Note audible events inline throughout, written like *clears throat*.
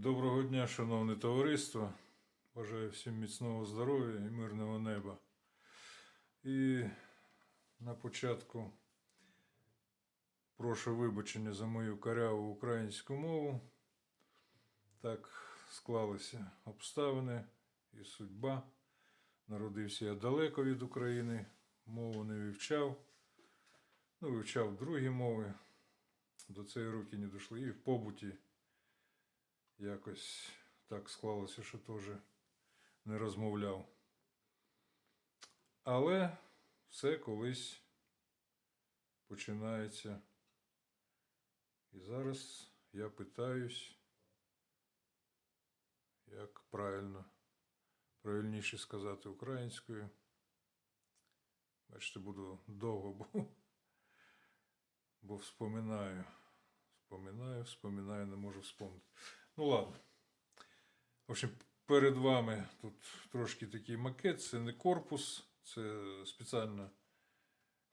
Доброго дня, шановне товариство. Бажаю всім міцного здоров'я і мирного неба. І на початку прошу вибачення за мою каряву українську мову. Так склалися обставини і судьба. Народився я далеко від України, мову не вивчав. Ну, вивчав другі мови. До цієї руки не дійшли. І в побуті якось так склалося, що теж не розмовляв. Але все колись починається. І зараз я питаюсь, як правильно, правильніше сказати українською. Бачите, буду довго, бо, бо вспоминаю. Вспоминаю, вспоминаю, не можу вспомнити. Ну ладно. В общем, перед вами тут трошки такий макет, це не корпус, це спеціально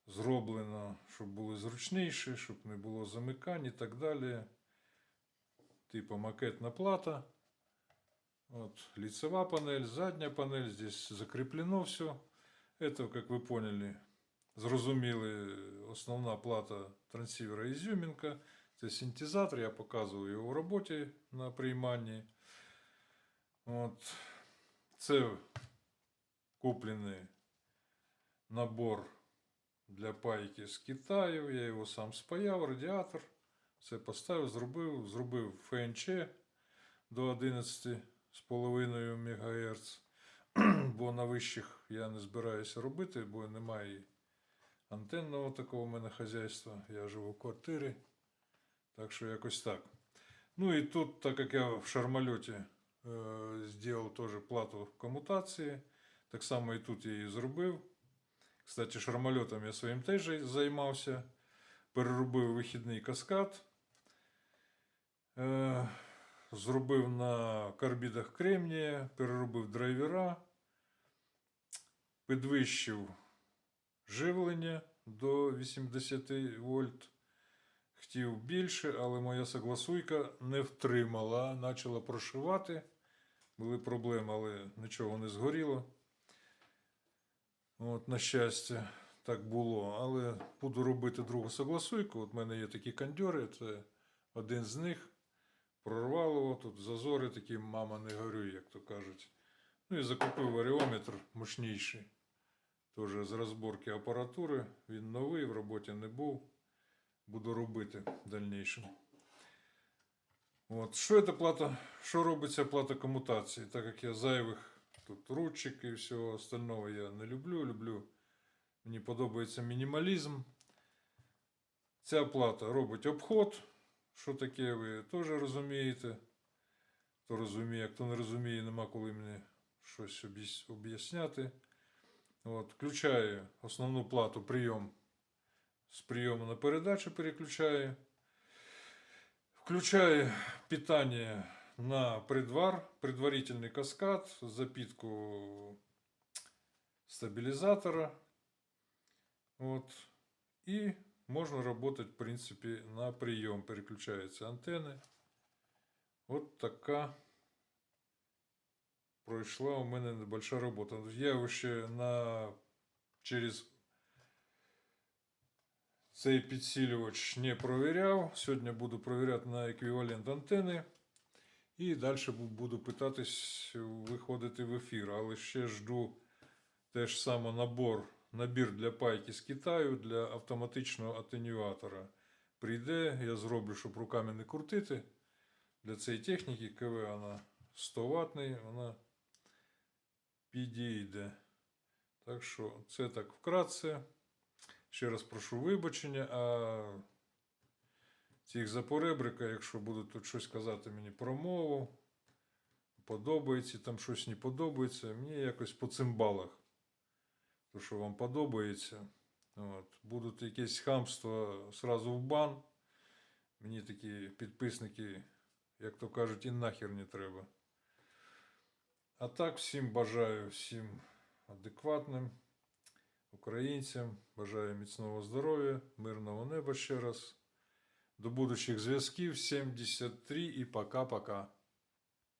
зроблено, щоб було зручніше, щоб не було замикань і так далі. Типу макетна плата. Вот лицевая панель, задняя панель, здесь закреплено все. Это, как вы поняли, зрозуміли, основна плата трансивера Ізюмінка. Це синтезатор, я показував його в роботі на прийманні. От. Це куплений набор для пайки з Китаю. Я його сам спаяв, радіатор. Все поставив, зробив, зробив ФНЧ до 11,5 МГц. *clears throat* Бо на вищих я не збираюся робити, бо немає антенного такого в мене хазяйства. Я живу в квартирі. Так що якось так. Ну і тут, так як я в шармальоті е, зробив теж плату комутації, так само і тут я її зробив. Кстати, шармальотом я своїм теж займався. Переробив вихідний каскад. Е, зробив на карбідах кремнія, переробив драйвера, підвищив живлення до 80 вольт. Хотів більше, але моя согласуйка не втримала, почала прошивати. Були проблеми, але нічого не згоріло. От, на щастя, так було. Але буду робити другу согласуйку. От в мене є такі кондьори, це один з них. Прорвало тут зазори такі, мама не горюй, як то кажуть. Ну і закупив варіометр мощніший. Теж з розборки апаратури. Він новий, в роботі не був буду робити в дальнейшем. От. Що це плата? Що робиться плата комутації? Так як я зайвих тут ручок і всього остального я не люблю. Люблю. Мені подобається мінімалізм. Ця плата робить обход. Що таке, ви теж розумієте. Хто розуміє, хто не розуміє, нема коли мені щось об'яс- об'ясняти. От, включаю основну плату прийом с приема на передачу переключаю. Включаю питание на предвар, предварительный каскад, запитку стабилизатора. Вот. И можно работать, в принципе, на прием. Переключаются антенны. Вот така пройшла у мене небольша робота. Я ще на через цей підсилювач не провіряв. Сьогодні буду провіряти на еквівалент антени. І далі буду питатись виходити в ефір. Але ще жду теж саме набор, набір для пайки з Китаю для автоматичного атенюатора. Прийде, я зроблю, щоб руками не крутити. Для цієї техніки КВ вона 100 ватний, вона підійде. Так що це так вкратце. Ще раз прошу вибачення, а цих запоребрика, якщо будуть тут щось казати мені про мову, подобається, там щось не подобається, мені якось по цимбалах. То, що вам подобається. От. Будуть якесь хамство сразу в бан. Мені такі підписники, як то кажуть, і нахер не треба. А так всім бажаю всім адекватним українцям. Бажаю міцного здоров'я, мирного неба ще раз. До будущих зв'язків 73 і пока-пока.